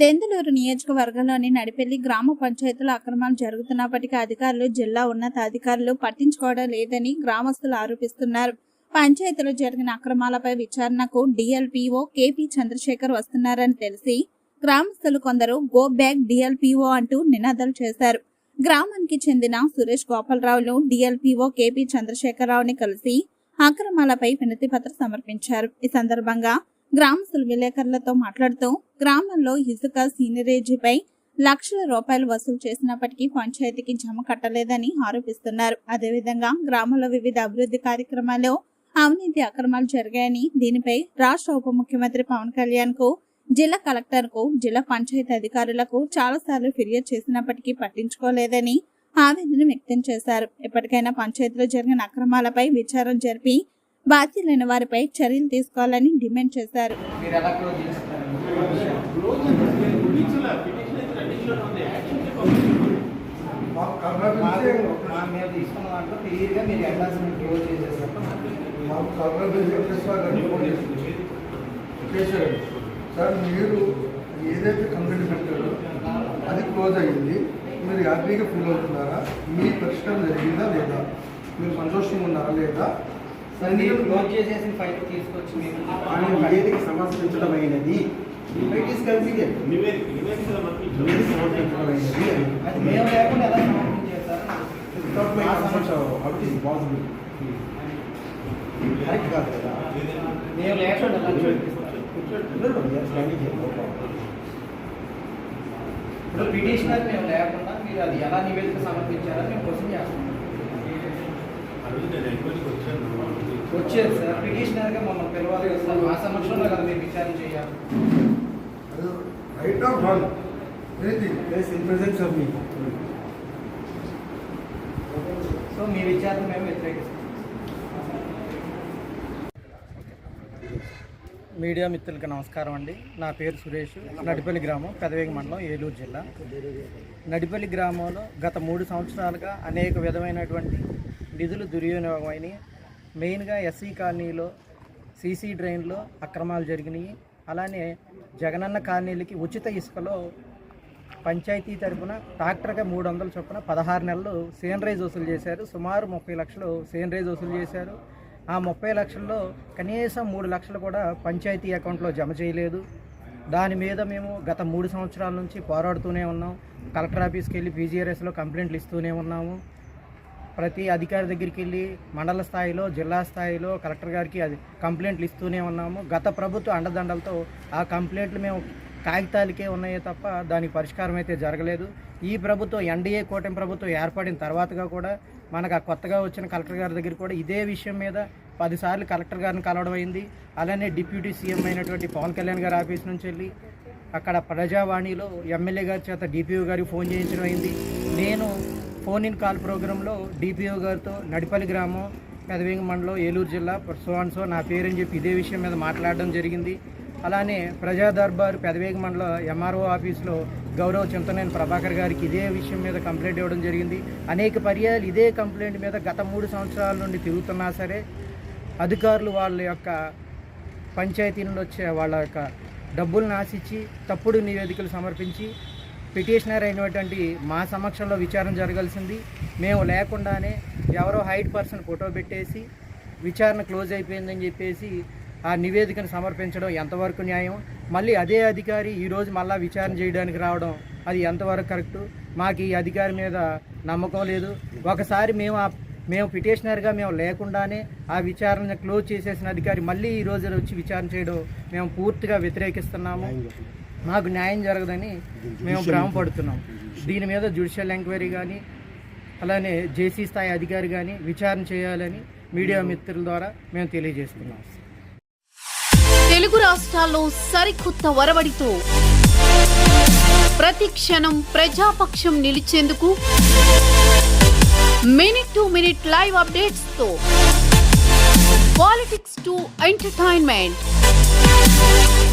దెందులూరు నియోజకవర్గంలోని నడిపెల్లి గ్రామ పంచాయతీల అక్రమాలు జరుగుతున్నప్పటికీ అధికారులు జిల్లా ఉన్నతాధికారులు పట్టించుకోవడం లేదని గ్రామస్తులు ఆరోపిస్తున్నారు. పంచాయతీలో జరిగిన అక్రమాలపై విచారణకు డిఎల్పిఓ కేపీ చంద్రశేఖర్ వస్తున్నారని తెలిసి గ్రామస్తులు కొందరు గో బ్యాక్ డిఎల్పిఓ అంటూ నినాదాలు చేశారు. గ్రామానికి చెందిన సురేష్ గోపాలరావులు డిఎల్పిఓ కేపీ చంద్రశేఖరరావుని కలిసి అక్రమాలపై వినతి పత్రం సమర్పించారు. ఈ సందర్భంగా గ్రామస్తులు విలేకరులతో మాట్లాడుతూ గ్రామంలో ఇసుక సీనరేజీపై లక్షల రూపాయలు వసూలు చేసినప్పటికీ పంచాయతీకి జమ కట్టలేదని ఆరోపిస్తున్నారు. అదేవిధంగా గ్రామంలో వివిధ అభివృద్ధి కార్యక్రమాల్లో అవినీతి అక్రమాలు జరిగాయని దీనిపై రాష్ట్ర ఉప ముఖ్యమంత్రి పవన్ కళ్యాణ్కు జిల్లా కలెక్టర్కు జిల్లా పంచాయతీ అధికారులకు చాలాసార్లు ఫిర్యాదు చేసినప్పటికీ పట్టించుకోలేదని ఆవేదన వ్యక్తం చేశారు. ఎప్పటికైనా పంచాయతీలో జరిగిన అక్రమాలపై విచారం జరిపి బాధ్యులైన వారిపై చర్యలు తీసుకోవాలని డిమాండ్ చేశారు. చేశారు సార్ మీరు ఏదైతే కంప్లైంట్ పెట్టారో అది క్లోజ్ అయ్యింది. మీరు హ్యాపీగా ఫీల్ అవుతున్నారా? మీ పరిష్కారం జరిగిందా లేదా? మీరు సంతోషంగా ఉన్నారా లేదా? సమర్పించడమైనది ఇట్ ఈస్ కన్సిడర్ నివేదిక నివేదికల మనకి నివేదిక సమర్పించడమైనది అది మేము లేకుండా ఎలా సమర్పించారు sir without my consult how it is possible correct కాదు కదా మేము లేకుండా ఎలా చూపిస్తారు No, no, we are standing here, no problem. ఇప్పుడు పిటిషనర్ మేము లేకుండా మీరు అది ఎలా నివేదిక సమర్పించారని మేము క్వశ్చన్ చేస్తున్నాం వచ్చేది సార్. పిటిషనర్గా మమ్మల్ని పిలవాలి కదా సార్. మా సమక్షంలో కదా మీరు విచారణ చేయాలి. Right of wrong. సో మీ విచారణ మేము వ్యతిరేకిస్తాం. మీడియా మిత్రులకి నమస్కారం అండి. నా పేరు సురేష్. నడిపల్లి గ్రామం పెదవేగి మండలం ఏలూరు జిల్లా. నడిపల్లి గ్రామంలో గత మూడు సంవత్సరాలుగా అనేక విధమైనటువంటి నిధులు దుర్వినియోగమైనవి మెయిన్గా ఎస్సీ కాలనీలో సీసీ డ్రైన్లో అక్రమాలు జరిగినాయి. అలానే జగనన్న కాలనీలకి ఉచిత ఇసుకలో పంచాయతీ తరపున ట్రాక్టర్గా మూడు వందల చొప్పున పదహారు నెలలు సేనరైజ్ వసూలు చేశారు. సుమారు ముప్పై లక్షలు సేనరైజ్ వసూలు చేశారు. ఆ ముప్పై లక్షల్లో కనీసం మూడు లక్షలు కూడా పంచాయతీ అకౌంట్లో జమ చేయలేదు. దాని మీద మేము గత మూడు సంవత్సరాల నుంచి పోరాడుతూనే ఉన్నాం. కలెక్టర్ ఆఫీస్కి వెళ్ళి పీజీఆర్ఎస్లో కంప్లైంట్లు ఇస్తూనే ఉన్నాము. ప్రతి అధికారి దగ్గరికి వెళ్ళి మండల స్థాయిలో జిల్లా స్థాయిలో కలెక్టర్ గారికి అది కంప్లైంట్లు ఇస్తూనే ఉన్నాము. గత ప్రభుత్వ అండదండలతో ఆ కంప్లైంట్లు మేము కాగితాలకే ఉన్నాయే తప్ప దానికి పరిష్కారం అయితే జరగలేదు. ఈ ప్రభుత్వం ఎన్డీఏ కూటమి ప్రభుత్వం ఏర్పడిన తర్వాతగా కూడా మనకు ఆ కొత్తగా వచ్చిన కలెక్టర్ గారి దగ్గర కూడా ఇదే విషయం మీద పదిసార్లు కలెక్టర్ గారిని కలవడం అయింది. అలానే డిప్యూటీ సీఎం అయినటువంటి పవన్ కళ్యాణ్ గారి ఆఫీస్ నుంచి వెళ్ళి అక్కడ ప్రజావాణిలో ఎమ్మెల్యే గారి చేత డిపిఓ గారికి ఫోన్ చేయించడం అయింది. నేను ఫోన్ ఇన్ కాల్ ప్రోగ్రాంలో డిపిఓ గారితో నడిపల్లి గ్రామం పెదవేంగ మండలం ఏలూరు జిల్లా సోన్సో సో నా పేరని చెప్పి ఇదే విషయం మీద మాట్లాడడం జరిగింది. అలానే ప్రజా దర్బార్ పెదవేగ మండలం ఎంఆర్ఓ ఆఫీస్లో గౌరవ చింతనేని ప్రభాకర్ గారికి ఇదే విషయం మీద కంప్లైంట్ ఇవ్వడం జరిగింది. అనేక పర్యాయాలు ఇదే కంప్లైంట్ మీద గత మూడు సంవత్సరాల నుండి తిరుగుతున్నా సరే అధికారులు వాళ్ళ యొక్క పంచాయతీ నుండి వచ్చే వాళ్ళ యొక్క డబ్బులను ఆశించి తప్పుడు నివేదికలు సమర్పించి పిటిషనర్ అయినటువంటి మా సమక్షంలో విచారణ జరగాల్సింది. మేము లేకుండానే ఎవరో హైట్ పర్సన్ ఫోటో పెట్టేసి విచారణ క్లోజ్ అయిపోయిందని చెప్పేసి ఆ నివేదికను సమర్పించడం ఎంతవరకు న్యాయం? మళ్ళీ అదే అధికారి ఈరోజు మళ్ళా విచారణ చేయడానికి రావడం అది ఎంతవరకు కరెక్టు? మాకు ఈ అధికారి మీద నమ్మకం లేదు. ఒకసారి మేము ఆ మేము పిటిషనర్గా మేము లేకుండానే ఆ విచారణ క్లోజ్ చేసేసిన అధికారి మళ్ళీ ఈ రోజు వచ్చి విచారణ చేయడం మేము పూర్తిగా వ్యతిరేకిస్తున్నాము. మాకు న్యాయం జరగదని మేము భ్రమపడుతున్నాం దీని మీద జ్యుడిషియల్ ఎంక్వైరీ కానీ అలానే జేసీ స్థాయి అధికారి కానీ విచారణ చేయాలని మీడియా మిత్రుల ద్వారా మేము తెలియజేస్తున్నాం. తెలుగు రాష్ట్రాల్లో సరికొత్త వరవడితో ప్రతి క్షణం ప్రజాపక్షం నిలిచేందుకు మినిట్ టు మినిట్ లైవ్ అప్డేట్స్తో పాలిటిక్స్ టు ఎంటర్టైన్మెంట్.